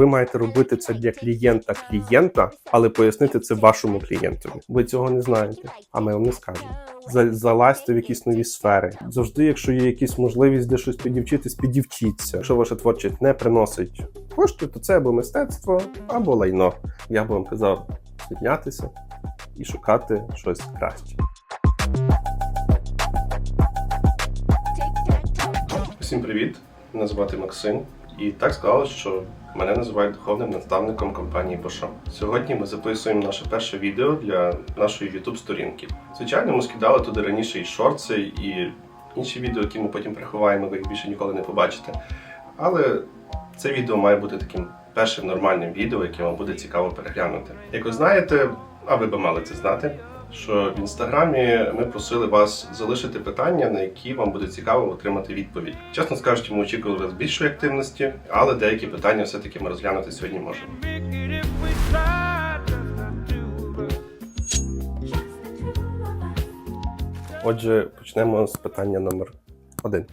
Ви маєте робити це для клієнта клієнта, але пояснити це вашому клієнтові. Ви цього не знаєте, а ми вам не скажемо. Залазьте в якісь нові сфери. Завжди, якщо є якісь можливість де щось підівчитись, підівчіться. Якщо ваша творчість не приносить коштів, то це або мистецтво, або лайно. Я би вам казав звільнятися і шукати щось краще. Всім привіт! Мене звати Максим, і так склалося, що мене називають духовним наставником компанії Бошо. Сьогодні ми записуємо наше перше відео для нашої youtube сторінки. Звичайно, ми скидали туди раніше і шорти, і інші відео, які ми потім приховаємо, ви їх більше ніколи не побачите. Але це відео має бути таким першим нормальним відео, яке вам буде цікаво переглянути. Як ви знаєте, а ви би мали це знати, що в інстаграмі ми просили вас залишити питання, на які вам буде цікаво отримати відповідь. Чесно скажучи, ми очікували вас більшої активності, але деякі питання все-таки ми розглянути сьогодні можемо. Отже, почнемо з питання номер один.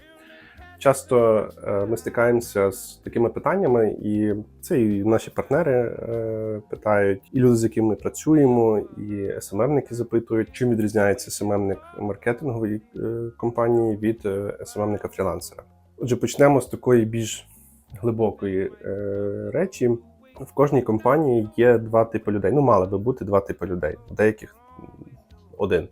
Часто е, ми стикаємося з такими питаннями, і це і наші партнери е, питають, і люди, з якими ми працюємо, і СММники запитують, чим відрізняється СММник маркетингової е, компанії від СММника фрілансера. Отже, почнемо з такої більш глибокої речі. В кожній компанії є два типи людей. Ну, мали би бути два типи людей. Деяких один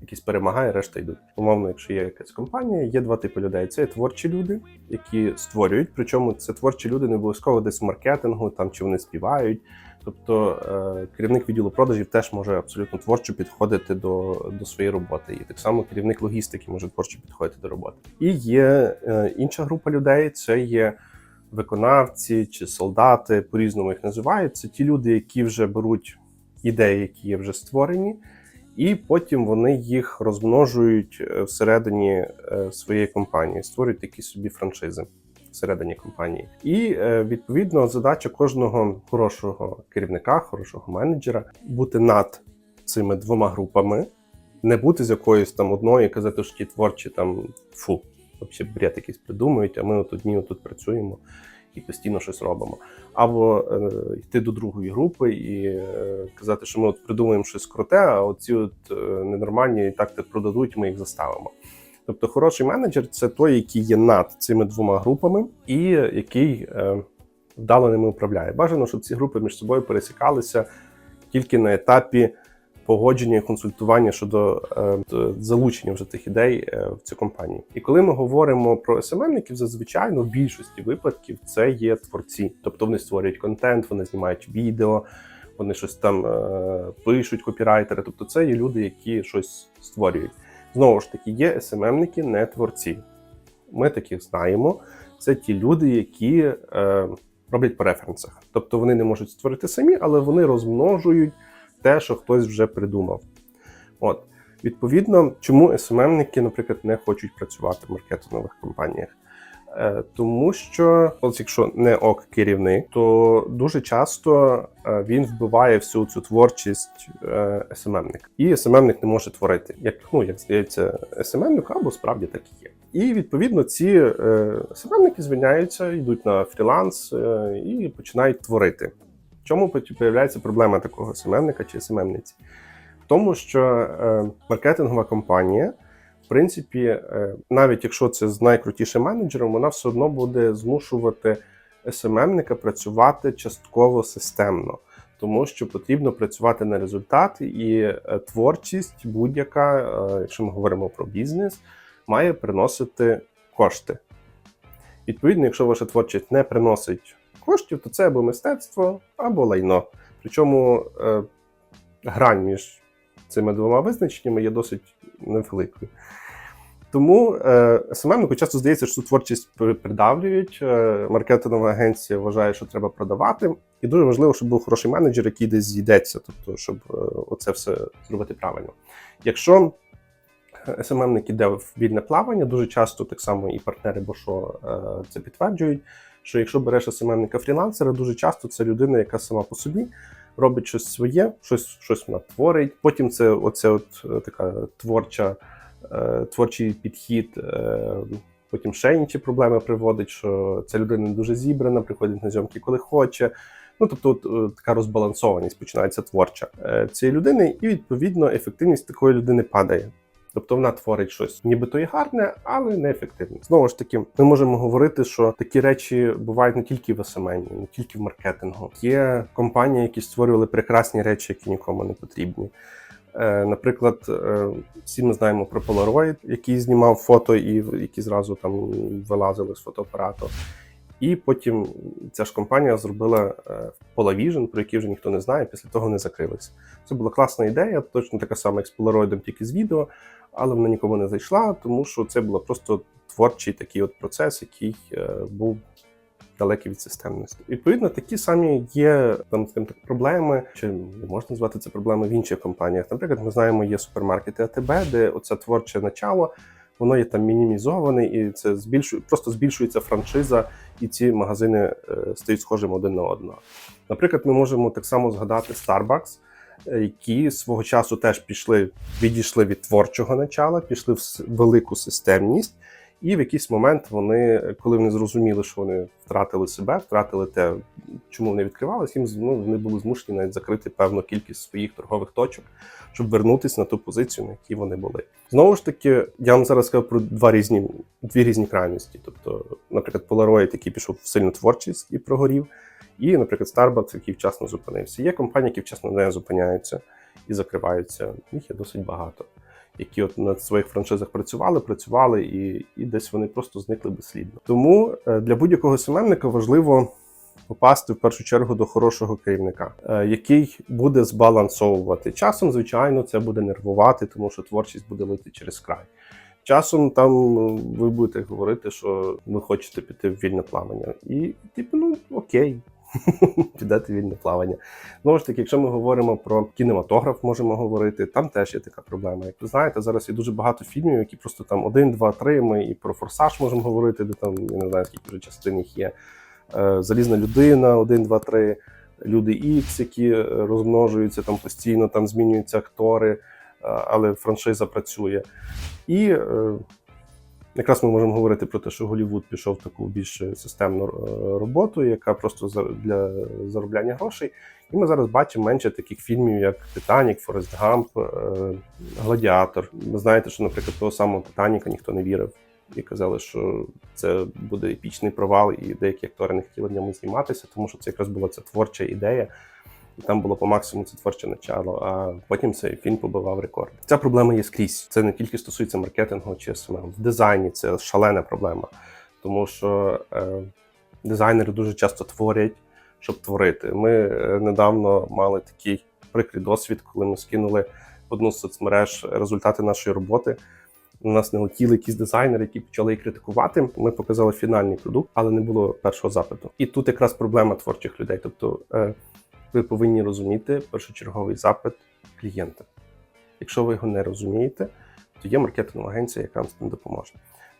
якийсь перемагає, решта йдуть. Умовно, якщо є якась компанія, є два типи людей. Це є творчі люди, які створюють. Причому це творчі люди не обов'язково десь в маркетингу, там чи вони співають. Тобто е, керівник відділу продажів теж може абсолютно творчо підходити до, до своєї роботи. І так само керівник логістики може творчо підходити до роботи. І є е, інша група людей, це є виконавці чи солдати, по-різному їх називають. Це ті люди, які вже беруть ідеї, які є вже створені, і потім вони їх розмножують е, всередині е, своєї компанії, створюють такі собі франшизи всередині компанії. І е, відповідно задача кожного хорошого керівника, хорошого менеджера бути над цими двома групами, не бути з якоюсь там одної казати, що ті творчі там фу, взагалі бред якийсь придумують, а ми от одні тут працюємо і постійно щось робимо. Або е, йти до другої групи і е, казати, що ми от придумуємо щось круте, а оці от е, ненормальні так те продадуть, ми їх заставимо. Тобто, хороший менеджер це той, який є над цими двома групами, і який е, вдало ними управляє. Бажано, щоб ці групи між собою пересікалися тільки на етапі погодження і консультування щодо е, залучення вже тих ідей е, в цю компанію. І коли ми говоримо про СММників, зазвичай ну, в більшості випадків це є творці, тобто вони створюють контент, вони знімають відео. Вони щось там е, пишуть, копірайтери. Тобто, це є люди, які щось створюють. Знову ж таки, є СММники, не творці. Ми таких знаємо. Це ті люди, які е, роблять по референсах. Тобто вони не можуть створити самі, але вони розмножують те, що хтось вже придумав. От. Відповідно, чому СММники, наприклад, не хочуть працювати в маркетингових компаніях? Е, Тому що, от якщо не ок керівник, то дуже часто е, він вбиває всю цю творчість е, СММника. І СММник не може творити, як ну як здається, СММник або справді так і є. І відповідно ці СММники звільняються, йдуть на фріланс і починають творити. Чому появляється проблема такого СММника чи СММниці? Тому, що е, маркетингова компанія в принципі, е, навіть якщо це з найкрутішим менеджером, вона все одно буде змушувати СММника працювати частково системно, тому що потрібно працювати на результат, і е, творчість будь-яка, е, якщо ми говоримо про бізнес, має приносити кошти. Відповідно, якщо ваша творчість не приносить коштів, то це або мистецтво, або лайно. Причому е, грань між цими двома визначеннями є досить невеликою. Тому е, СММнику часто здається, що творчість при- придавлюють. Е, маркетингова агенція вважає, що треба продавати. І дуже важливо, щоб був хороший менеджер, який десь зійдеться, тобто, щоб е, оце все зробити правильно. Якщо СММник іде в вільне плавання, дуже часто так само і партнери Бошо е, це підтверджують. Що якщо береш СММника фрілансера, дуже часто це людина, яка сама по собі робить щось своє, щось, щось вона творить. Потім це оце от е, така творча, е, творчий підхід е, потім ще інші проблеми приводить, що ця людина дуже зібрана, приходить на зйомки, коли хоче. Ну, тобто, от, така розбалансованість починається творча цієї людини, і відповідно ефективність такої людини падає. Тобто вона творить щось, нібито і гарне, але неефективне. Знову ж таки, ми можемо говорити, що такі речі бувають не тільки в СМН, не тільки в маркетингу. Є компанії, які створювали прекрасні речі, які нікому не потрібні. Е, Наприклад, е, всі ми знаємо про Polaroid, який знімав фото і які зразу там вилазили з фотоапарату. І потім ця ж компанія зробила е, Polavision, про який вже ніхто не знає, після того не закрилися. Це була класна ідея, точно така сама, як з Polaroid, тільки з відео, але вона нікому не зайшла, тому що це було просто творчий такий от процес, який е, був далекий від системності. Відповідно, такі самі є там скажімо так, проблеми, чи можна назвати це проблеми в інших компаніях. Наприклад, ми знаємо, є супермаркети АТБ, де оце творче начало. Воно є там мінімізоване, і це збільшує просто збільшується франшиза, і ці магазини е, стають схожими один на одного. Наприклад, ми можемо так само згадати Starbucks, е, які свого часу теж пішли, відійшли від творчого начала, пішли в велику системність. І в якийсь момент вони, коли вони зрозуміли, що вони втратили себе, втратили те, чому вони відкривалися, їм ну, вони були змушені навіть закрити певну кількість своїх торгових точок, щоб вернутися на ту позицію, на якій вони були. Знову ж таки, я вам зараз скажу про два різні дві різні крайності. Тобто, наприклад, Polaroid, який пішов в сильну творчість і прогорів, і, наприклад, Starbucks, який вчасно зупинився. Є компанії, які вчасно не зупиняються і закриваються. Їх є досить багато. Які от на своїх франшизах працювали, працювали, і, і десь вони просто зникли безслідно. Тому е, для будь-якого семенника важливо попасти в першу чергу до хорошого керівника, е, який буде збалансовувати. Часом, звичайно, це буде нервувати, тому що творчість буде лити через край. Часом там е, ви будете говорити, що ви хочете піти в вільне плавання. І, типу, ну окей, підете вільне плавання. Знову ж таки, якщо ми говоримо про кінематограф, можемо говорити, там теж є така проблема. Як ви знаєте, зараз є дуже багато фільмів, які просто там один, два, три. Ми і про форсаж можемо говорити, де там я не знаю, скільки вже частин їх є. Е, Залізна людина, один, два, три. Люди Ікс, які е, розмножуються там постійно, там змінюються актори, е, але франшиза працює. І якраз ми можемо говорити про те, що Голівуд пішов в таку більш системну е, роботу, яка просто для заробляння грошей. І ми зараз бачимо менше таких фільмів, як Титанік, Форест Гамп, е, Гладіатор. Ви знаєте, що, наприклад, того самого Титаніка ніхто не вірив. І казали, що це буде епічний провал, і деякі актори не хотіли в ньому зніматися, тому що це якраз була ця творча ідея. І там було по максимуму це творче начало, а потім цей фільм побивав рекорд. Ця проблема є скрізь. Це не тільки стосується маркетингу чи СММ. В дизайні це шалена проблема, тому що е, дизайнери дуже часто творять, щоб творити. Ми е, недавно мали такий прикрий досвід, коли ми скинули в одну з соцмереж результати нашої роботи. У нас не летіли якісь дизайнери, які почали її критикувати. Ми показали фінальний продукт, але не було першого запиту. І тут якраз проблема творчих людей. Тобто, е, ви повинні розуміти першочерговий запит клієнта. Якщо ви його не розумієте, то є маркетингова агенція, яка вам з цим допоможе.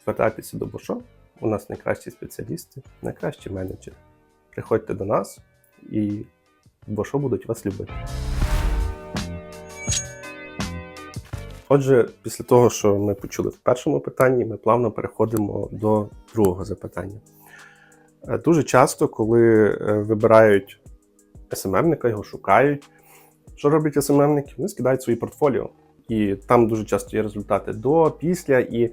Звертайтеся до Бошо. У нас найкращі спеціалісти, найкращі менеджери. Приходьте до нас і Бошо будуть вас любити. Отже, після того, що ми почули в першому питанні, ми плавно переходимо до другого запитання. Е, Дуже часто, коли е, вибирають СММника, його шукають. Що роблять СММники? Вони скидають свої портфоліо. І там дуже часто є результати до, після. І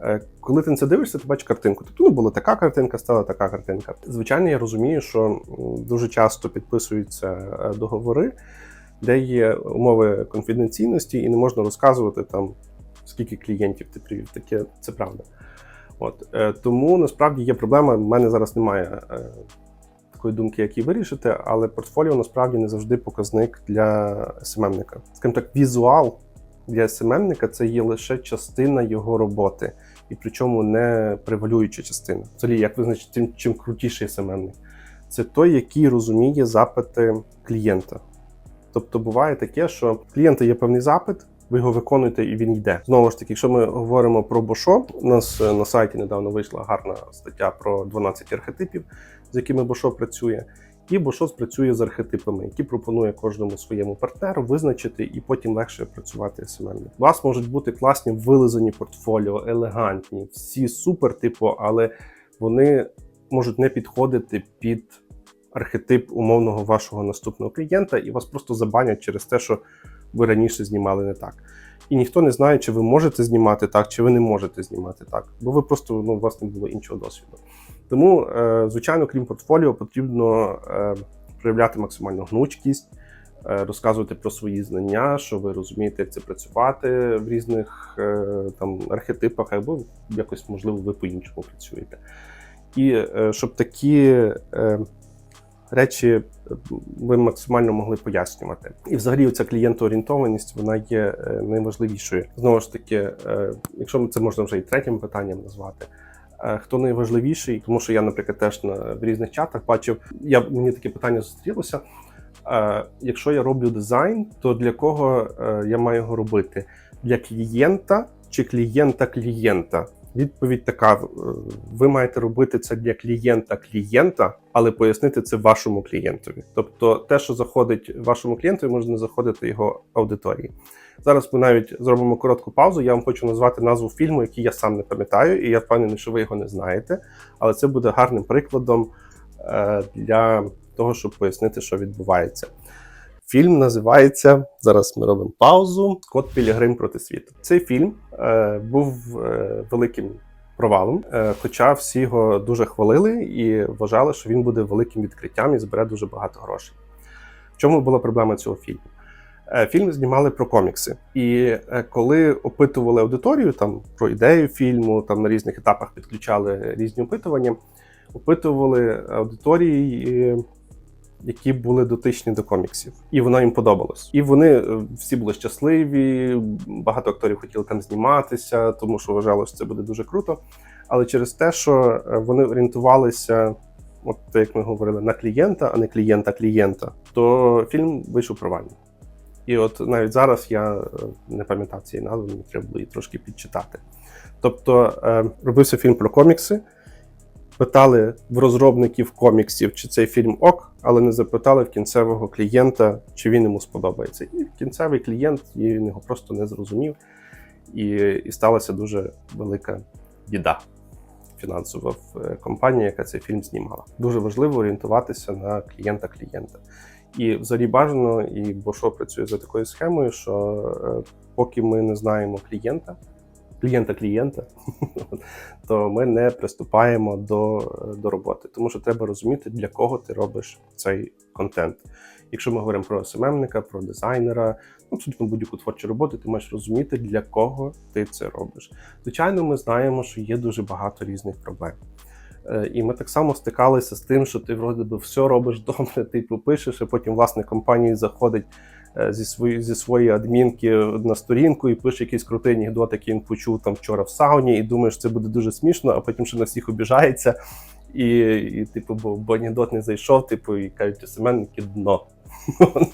е, коли ти на це дивишся, ти бачиш картинку. Тобто ну, була така картинка, стала така картинка. Звичайно, я розумію, що дуже часто підписуються е, договори, де є умови конфіденційності, і не можна розказувати там, скільки клієнтів ти привів. Таке це правда. От е, тому насправді є проблема. У мене зараз немає е, такої думки, як її вирішити, але портфоліо насправді не завжди показник для СММника. Скажімо так, візуал для СММника це є лише частина його роботи, і причому не превалююча частина. Взагалі, як визначити, чим, чим крутіший СММник? Це той, який розуміє запити клієнта. Тобто буває таке, що клієнта є певний запит, ви його виконуєте і він йде. Знову ж таки, якщо ми говоримо про Бошо, у нас е, на сайті недавно вийшла гарна стаття про 12 архетипів, з якими Бошо працює. І Бошос працює з архетипами, які пропонує кожному своєму партнеру визначити і потім легше працювати з У вас можуть бути класні вилизані портфоліо, елегантні, всі супер, типу, але вони можуть не підходити під архетип умовного вашого наступного клієнта, і вас просто забанять через те, що ви раніше знімали не так. І ніхто не знає, чи ви можете знімати так, чи ви не можете знімати так, бо ви просто ну, у вас не було іншого досвіду. Тому, е, звичайно, крім портфоліо, потрібно е, проявляти максимальну гнучкість, е, розказувати про свої знання, що ви розумієте, як це працювати в різних там архетипах, або якось можливо ви по-іншому працюєте. І щоб такі речі ви максимально могли пояснювати. І взагалі ця клієнтоорієнтованість вона є найважливішою. Знову ж таки, якщо це можна вже і третім питанням назвати. Е, Хто найважливіший, тому що я, наприклад, теж на в різних чатах бачив, я мені таке питання зустрілося. Е, Якщо я роблю дизайн, то для кого е, я маю його робити? Для клієнта чи клієнта клієнта? Відповідь така: е, ви маєте робити це для клієнта клієнта, але пояснити це вашому клієнтові. Тобто, те, що заходить вашому клієнтові, може не заходити його аудиторії. Зараз ми навіть зробимо коротку паузу. Я вам хочу назвати назву фільму, який я сам не пам'ятаю, і я впевнений, що ви його не знаєте. Але це буде гарним прикладом е, для того, щоб пояснити, що відбувається. Фільм називається зараз. Ми робимо паузу. Скот Пілігрим проти світу. Цей фільм е, був е, великим провалом, е, хоча всі його дуже хвалили і вважали, що він буде великим відкриттям і збере дуже багато грошей. В чому була проблема цього фільму? Е, Фільм знімали про комікси, і е, коли опитували аудиторію там про ідею фільму, там на різних етапах підключали різні опитування, опитували аудиторії, які були дотичні до коміксів, і воно їм подобалось. І вони е, всі були щасливі. Багато акторів хотіли там зніматися, тому що вважали, що це буде дуже круто. Але через те, що е, вони орієнтувалися, от як ми говорили, на клієнта, а не клієнта клієнта, то фільм вийшов провальним. І от навіть зараз я е, не пам'ятав цієї назви, мені треба було її трошки підчитати. Тобто робився фільм про комікси, питали в розробників коміксів, чи цей фільм ок, але не запитали в кінцевого клієнта, чи він йому сподобається. І кінцевий клієнт він його просто не зрозумів, і, і сталася дуже велика біда фінансова е, компанії, яка цей фільм знімала. Дуже важливо орієнтуватися на клієнта клієнта. І взагалі бажано, і Бошо працює за такою схемою, що е, поки ми не знаємо клієнта, клієнта клієнта, то ми не приступаємо до, до роботи, тому що треба розуміти, для кого ти робиш цей контент. Якщо ми говоримо про СММника, про дизайнера, ну абсолютно будь-яку творчу роботу, ти маєш розуміти, для кого ти це робиш. Звичайно, ми знаємо, що є дуже багато різних проблем. Е, І ми так само стикалися з тим, що ти вроде би все робиш добре, типу пишеш, а потім власник компанії заходить зі своєї зі своєї адмінки на сторінку і пише якийсь крутий анекдот, який він почув там вчора в сауні, і думаєш, це буде дуже смішно, а потім ще на всіх обіжається. І, і типу, бо, бо анекдот не зайшов, типу, і кажуть, семенники дно.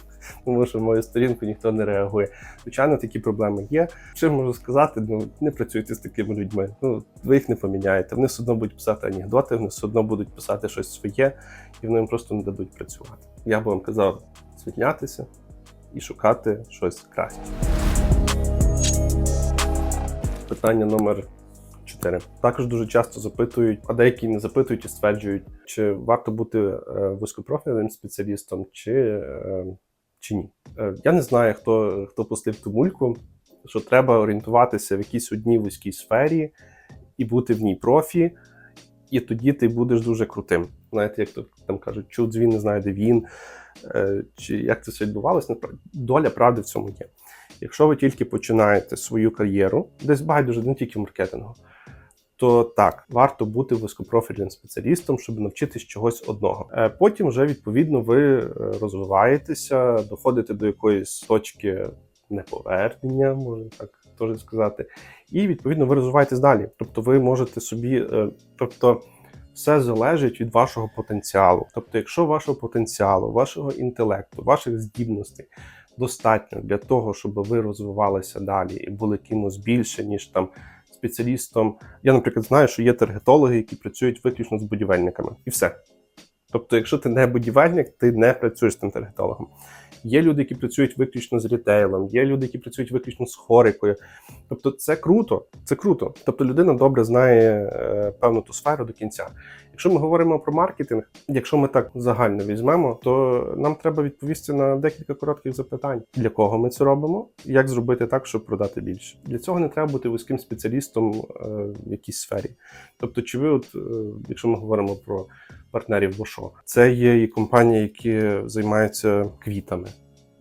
Тому що в мою сторінку ніхто не реагує. Звичайно, такі проблеми є. Я можу сказати? Ну не працюйте з такими людьми. Ну ви їх не поміняєте. Вони все одно будуть писати анекдоти, вони все одно будуть писати щось своє, і вони їм просто не дадуть працювати. Я би вам казав звільнятися і шукати щось краще. Питання номер 4. Також дуже часто запитують, а деякі не запитують і стверджують, чи варто бути е, вузькопрофільним спеціалістом, чи, е, чи ні. Е, Я не знаю, хто, хто послів ту мульку, що треба орієнтуватися в якійсь одній вузькій сфері і бути в ній профі, і тоді ти будеш дуже крутим. Знаєте, як то там кажуть, чув дзвін, не знаю, де він, чи як це все відбувалося. Доля правди в цьому є. Якщо ви тільки починаєте свою кар'єру, десь байдуже, не тільки в маркетингу, то так, варто бути вузькопрофільним спеціалістом, щоб навчитись чогось одного. Е, Потім вже відповідно ви е, розвиваєтеся, доходите до якоїсь точки неповернення, можна так теж сказати, і відповідно ви розвиваєтесь далі. Тобто, ви можете собі, е, тобто. Все залежить від вашого потенціалу. Тобто, якщо вашого потенціалу, вашого інтелекту, ваших здібностей достатньо для того, щоб ви розвивалися далі і були кимось більше, ніж там спеціалістом. Я, наприклад, знаю, що є таргетологи, які працюють виключно з будівельниками, і все. Тобто, якщо ти не будівельник, ти не працюєш з тим таргетологом. Є люди, які працюють виключно з рітейлом, є люди, які працюють виключно з хорикою. Тобто, це круто, це круто. Тобто, людина добре знає е, певну ту сферу до кінця. Якщо ми говоримо про маркетинг, якщо ми так загально візьмемо, то нам треба відповісти на декілька коротких запитань: для кого ми це робимо, як зробити так, щоб продати більше. Для цього не треба бути вузьким спеціалістом е, в якійсь сфері. Тобто, чи ви, от, е, якщо ми говоримо про партнерів Бошо, це є і компанії, які займаються квітами,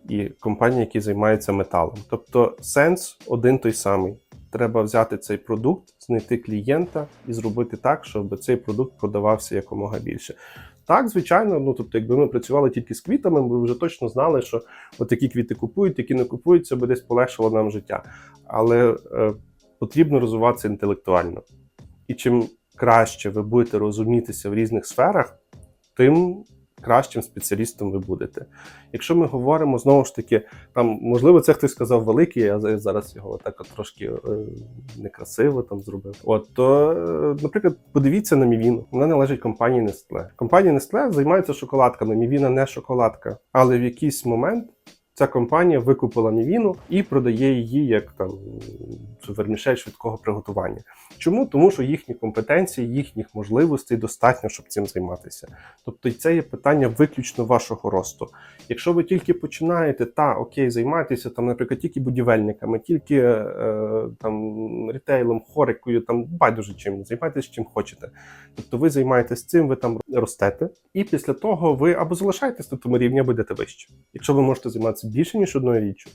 і компанії, які займаються металом. Тобто, сенс один той самий. Треба взяти цей продукт, знайти клієнта і зробити так, щоб цей продукт продавався якомога більше. Так, звичайно, ну тобто, якби ми працювали тільки з квітами, ми вже точно знали, що от такі квіти купують, які не купують, це би десь полегшило нам життя. Але е, потрібно розвиватися інтелектуально. І чим краще ви будете розумітися в різних сферах, тим кращим спеціалістом ви будете. Якщо ми говоримо знову ж таки, там можливо, це хтось сказав великий, я зараз його так от трошки е, некрасиво там зробив. От то, е, наприклад, подивіться на Мівіну. Вона належить компанії Nestle. Компанія Nestle займається шоколадками. Мівіна не шоколадка, але в якийсь момент. Ця компанія викупила Мівіну і продає її як там вермішель швидкого приготування. Чому? Тому що їхні компетенції, їхніх можливостей достатньо, щоб цим займатися. Тобто, це є питання виключно вашого росту. Якщо ви тільки починаєте, та окей, займайтеся там, наприклад, тільки будівельниками, тільки е, там рітейлом, хорикою, там байдуже чим, займайтеся чим хочете. Тобто ви займаєтесь цим, ви там ростете, і після того ви або залишаєтесь на тому рівні, або йдете вище. Якщо ви можете займатися більше ніж одною річчю,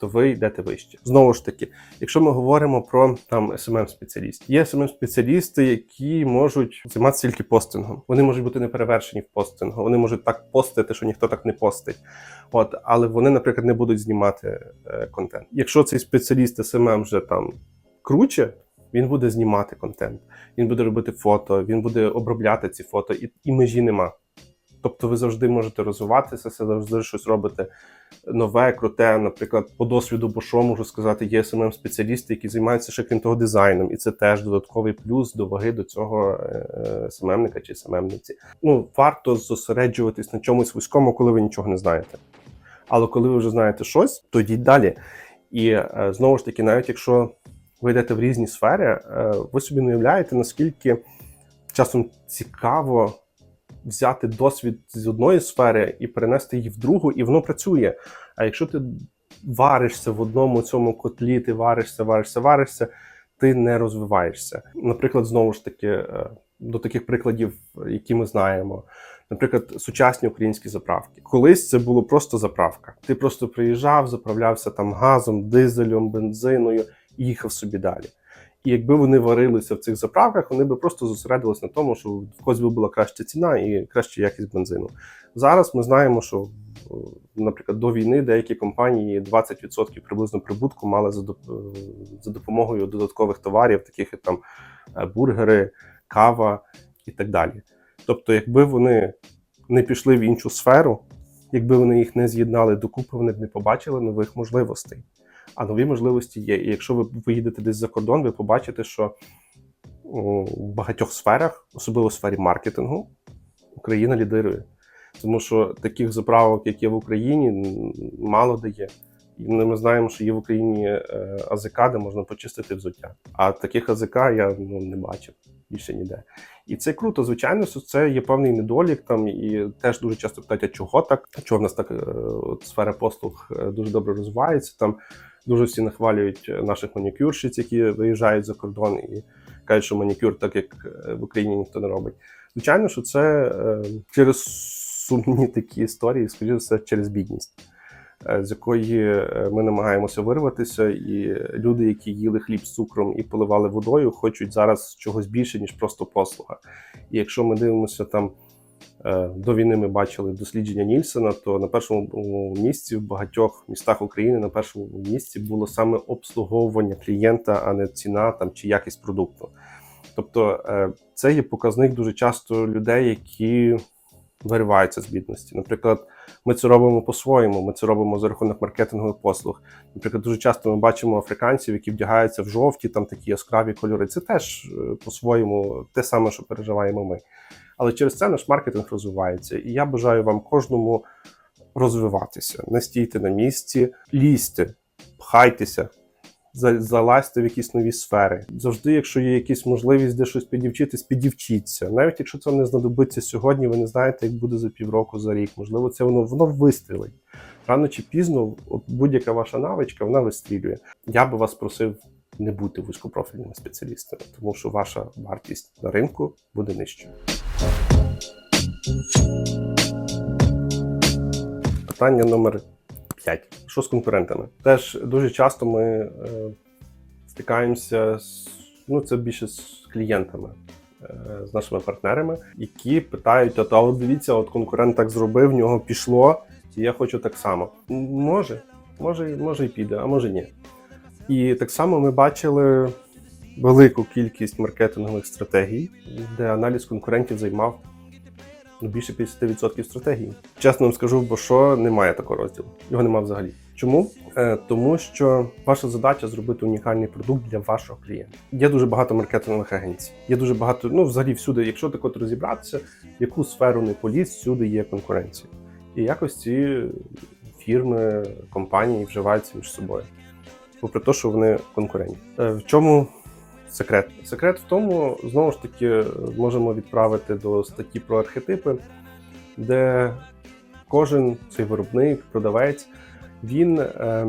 то ви йдете вище. Знову ж таки, якщо ми говоримо про там smm спеціалістів є smm спеціалісти які можуть займатися тільки постингом. Вони можуть бути неперевершені в постингу. Вони можуть так постити, що ніхто так не постить. От, але вони, наприклад, не будуть знімати е, контент. Якщо цей спеціаліст SMM вже там круче, він буде знімати контент, він буде робити фото, він буде обробляти ці фото, і, і межі нема. Тобто ви завжди можете розвиватися, завжди щось робите нове, круте. Наприклад, по досвіду Бошо можу сказати, є smm спеціалісти, які займаються ще крім того дизайном, і це теж додатковий плюс до ваги до цього е, СММника чи СММниці. Ну варто зосереджуватись на чомусь вузькому, коли ви нічого не знаєте. Але коли ви вже знаєте щось, то йдіть далі. І е, знову ж таки, навіть якщо ви йдете в різні сфери, е, ви собі не уявляєте, наскільки часом цікаво взяти досвід з одної сфери і перенести її в другу, і воно працює. А якщо ти варишся в одному цьому котлі, ти варишся, варишся, варишся, ти не розвиваєшся. Наприклад, знову ж таки, е, до таких прикладів, які ми знаємо. Наприклад, сучасні українські заправки. Колись це було просто заправка. Ти просто приїжджав, заправлявся там газом, дизелем, бензиною і їхав собі далі. І якби вони варилися в цих заправках, вони би просто зосередилися на тому, що в когось була краща ціна і краща якість бензину. Зараз ми знаємо, що е, наприклад, до війни деякі компанії 20% приблизно прибутку мали е, за допомогою додаткових товарів, таких як там е, бургери, кава і так далі. Тобто, якби вони не пішли в іншу сферу, якби вони їх не з'єднали докупи, вони б не побачили нових можливостей. А нові можливості є. І якщо ви поїдете десь за кордон, ви побачите, що в багатьох сферах, особливо в сфері маркетингу, Україна лідирує. Тому що таких заправок, як є в Україні, мало де є. І ми знаємо, що є в Україні е, АЗК, де можна почистити взуття. А таких АЗК я ну, не бачив більше ніде. І це круто, звичайно, що це є певний недолік там, і теж дуже часто питають, а чого так? Чого в нас так е, от, сфера послуг е, дуже добре розвивається? Там дуже всі нахвалюють наших манікюрщиць, які виїжджають за кордон і кажуть, що манікюр, так як е, в Україні ніхто не робить. Звичайно, що це е, через сумні такі історії, скоріше все, через бідність. е, З якої е, ми намагаємося вирватися, і люди, які їли хліб з цукром і поливали водою, хочуть зараз чогось більше, ніж просто послуга. І якщо ми дивимося там е, до війни, ми бачили дослідження Нільсена, то на першому місці в багатьох містах України на першому місці було саме обслуговування клієнта, а не ціна там чи якість продукту. Тобто е, це є показник дуже часто людей, які вириваються з бідності. Наприклад, ми це робимо по-своєму, ми це робимо за рахунок маркетингових послуг. Наприклад, дуже часто ми бачимо африканців, які вдягаються в жовті, там такі яскраві кольори. Це теж е, по-своєму те саме, що переживаємо ми. Але через це наш маркетинг розвивається. І я бажаю вам кожному розвиватися, не стійте на місці, лізьте, пхайтеся, за- залазьте в якісь нові сфери. Завжди, якщо є якась можливість де щось підівчитись, підівчіться. Навіть якщо це не знадобиться сьогодні, ви не знаєте, як буде за півроку, за рік. Можливо, це воно воно вистрілить. Рано чи пізно, будь-яка ваша навичка, вона вистрілює. Я би вас просив не бути вузькопрофільними спеціалістами, тому що ваша вартість на ринку буде нижчою. Питання номер 5. Що з конкурентами? Теж дуже часто ми е, стикаємося з ну, це більше з клієнтами, е, з нашими партнерами, які питають: от, а от дивіться, от конкурент так зробив, в нього пішло, і я хочу так само. Може, може, може і піде, а може ні. І так само ми бачили велику кількість маркетингових стратегій, де аналіз конкурентів займав ну, більше 50% стратегії. Чесно вам скажу, бо що немає такого розділу. Його немає взагалі. Чому? Е, тому що ваша задача зробити унікальний продукт для вашого клієнта. Є дуже багато маркетингових агенцій. Є дуже багато, ну взагалі всюди, якщо так от розібратися, в яку сферу не поліз, всюди є конкуренція. І якось ці фірми, компанії вживаються між собою. Попри те, що вони конкурентні. Е, В чому секрет? Секрет в тому, знову ж таки, можемо відправити до статті про архетипи, де кожен цей виробник, продавець, він е,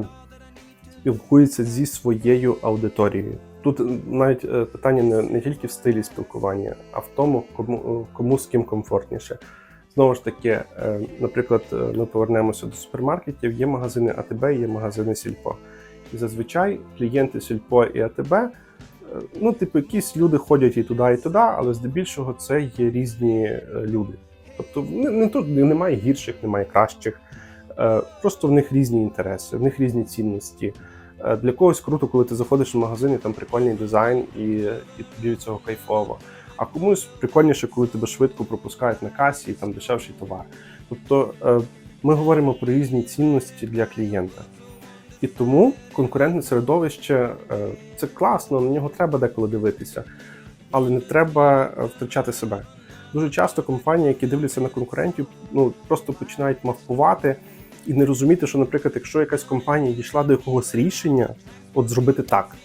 спілкується зі своєю аудиторією. Тут навіть е, питання не, не тільки в стилі спілкування, а в тому, кому, кому з ким комфортніше. Знову ж таки, е, наприклад, е, ми повернемося до супермаркетів. Є магазини АТБ, є магазини Сільпо. І зазвичай клієнти Сільпо і АТБ, ну, типу, якісь люди ходять і туди, і туди, але здебільшого це є різні е, люди. Тобто не, не тут немає гірших, немає кращих. Е, Просто в них різні інтереси, в них різні цінності. Е, Для когось круто, коли ти заходиш в магазин, і там прикольний дизайн, і, і тобі від цього кайфово. А комусь прикольніше, коли тебе швидко пропускають на касі і там дешевший товар. Тобто ми говоримо про різні цінності для клієнта. І тому конкурентне середовище е, це класно, на нього треба деколи дивитися, але не треба е, втрачати себе. Дуже часто компанії, які дивляться на конкурентів, ну просто починають мавпувати і не розуміти, що, наприклад, якщо якась компанія дійшла до якогось рішення, от зробити так.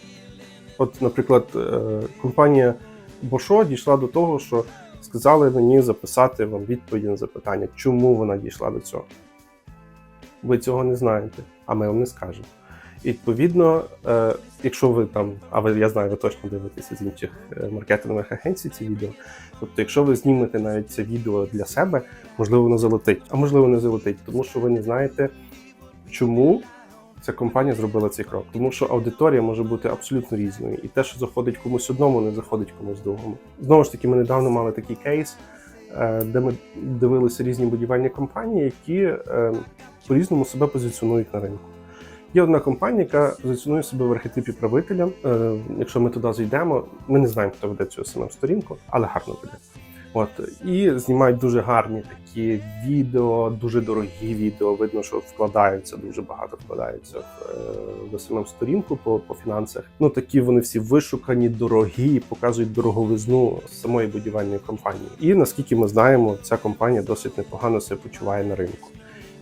От, наприклад, е, компанія Бошо дійшла до того, що сказали мені записати вам відповіді на запитання, чому вона дійшла до цього. Ви цього не знаєте, а ми вам не скажемо. Відповідно, е, якщо ви там, а ви я знаю, ви точно дивитеся з інших е, маркетингових агенцій ці відео. Тобто, якщо ви знімете навіть це відео для себе, можливо, воно залетить, а можливо, не залетить, тому що ви не знаєте, чому ця компанія зробила цей крок. Тому що аудиторія може бути абсолютно різною, і те, що заходить комусь одному, не заходить комусь другому. Знову ж таки, ми недавно мали такий кейс, е, де ми дивилися різні будівельні компанії, які е, по-різному себе позиціонують на ринку. Є одна компанія, яка позиціонує себе в архетипі правителя. Е, якщо ми туди зайдемо, ми не знаємо, хто веде цю саму сторінку, але гарно веде. От і знімають дуже гарні такі відео, дуже дорогі відео. Видно, що вкладаються дуже багато вкладаються в, е, в саму сторінку по, по фінансах. Ну такі вони всі вишукані, дорогі, показують дороговизну самої будівельної компанії. І наскільки ми знаємо, ця компанія досить непогано себе почуває на ринку.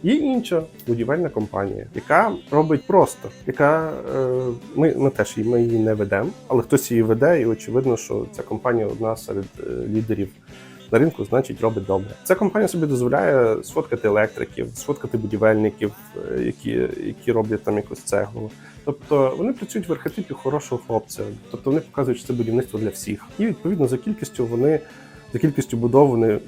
Є інша будівельна компанія, яка робить просто, яка е, ми, ми теж ми її не ведемо, але хтось її веде, і очевидно, що ця компанія одна серед е, лідерів на ринку, значить, робить добре. Ця компанія собі дозволяє сфоткати електриків, сфоткати будівельників, е, які, які роблять там якусь цеглу. Тобто вони працюють в архетипі хорошого хлопця, тобто вони показують, що це будівництво для всіх. І відповідно за кількістю вони за кількістю будов вони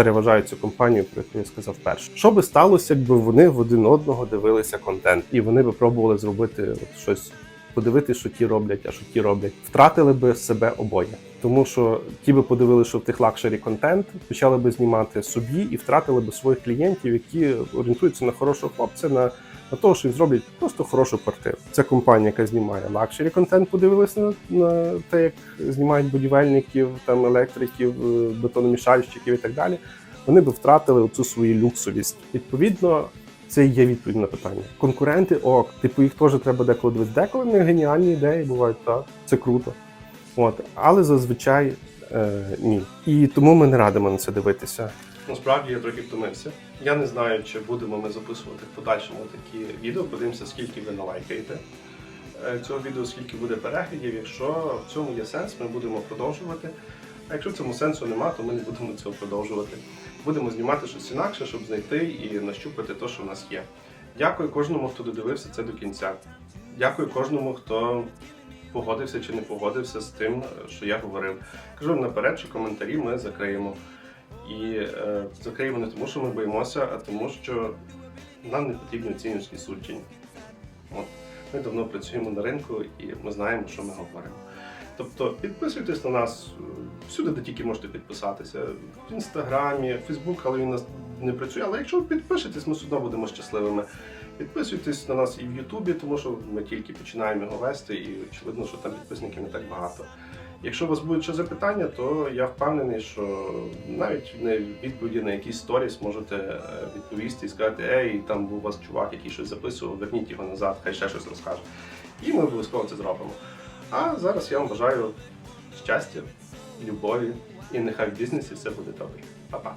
переважають цю компанію, про яку я сказав перше. Що би сталося, якби вони в один одного дивилися контент, і вони би пробували зробити от щось, подивитися, що ті роблять, а що ті роблять, втратили би себе обоє. Тому що ті би подивилися, що в тих лакшері контент, почали би знімати собі і втратили би своїх клієнтів, які орієнтуються на хорошого хлопця, на, на того, що зроблять просто хорошу квартиру. Це компанія, яка знімає лакшері контент, подивилася на, на те, як знімають будівельників, там електриків, е, бетономішальщиків і так далі. Вони би втратили оцю свою люксовість. Відповідно, це є відповідь на питання. Конкуренти ок, типу їх теж треба деколи дивитися. Деколи них геніальні ідеї бувають так. Це круто. От, але зазвичай Е, ні. І тому ми не радимо на це дивитися. Насправді я трохи втомився. Я не знаю, чи будемо ми записувати в подальшому такі відео. Подивимося, скільки ви налайкаєте е, цього відео, скільки буде переглядів. Якщо в цьому є сенс, ми будемо продовжувати. А якщо в цьому сенсу нема, то ми не будемо цього продовжувати. Будемо знімати щось інакше, щоб знайти і нащупати те, що в нас є. Дякую кожному, хто додивився це до кінця. Дякую кожному, хто погодився чи не погодився з тим, що я говорив. Кажу вам наперед, що коментарі ми закриємо. І е, закриємо не тому, що ми боїмося, а тому, що нам не потрібні оцінювачні судження. От. Ми давно працюємо на ринку і ми знаємо, що ми говоримо. Тобто підписуйтесь на нас е, всюди, де тільки можете підписатися. В інстаграмі, Фейсбук, але він нас не працює. Але якщо ви підпишетесь, ми все одно будемо щасливими. Підписуйтесь на нас і в Ютубі, тому що ми тільки починаємо його вести, і очевидно, що там підписників не так багато. Якщо у вас будуть ще запитання, то я впевнений, що навіть на відповіді на якісь сторіс можете е, відповісти і сказати, ей, там був у вас чувак, який щось записував, верніть його назад, хай ще щось розкаже. І ми обов'язково це зробимо. А зараз я вам бажаю щастя, любові і нехай в бізнесі все буде добре. Па-па.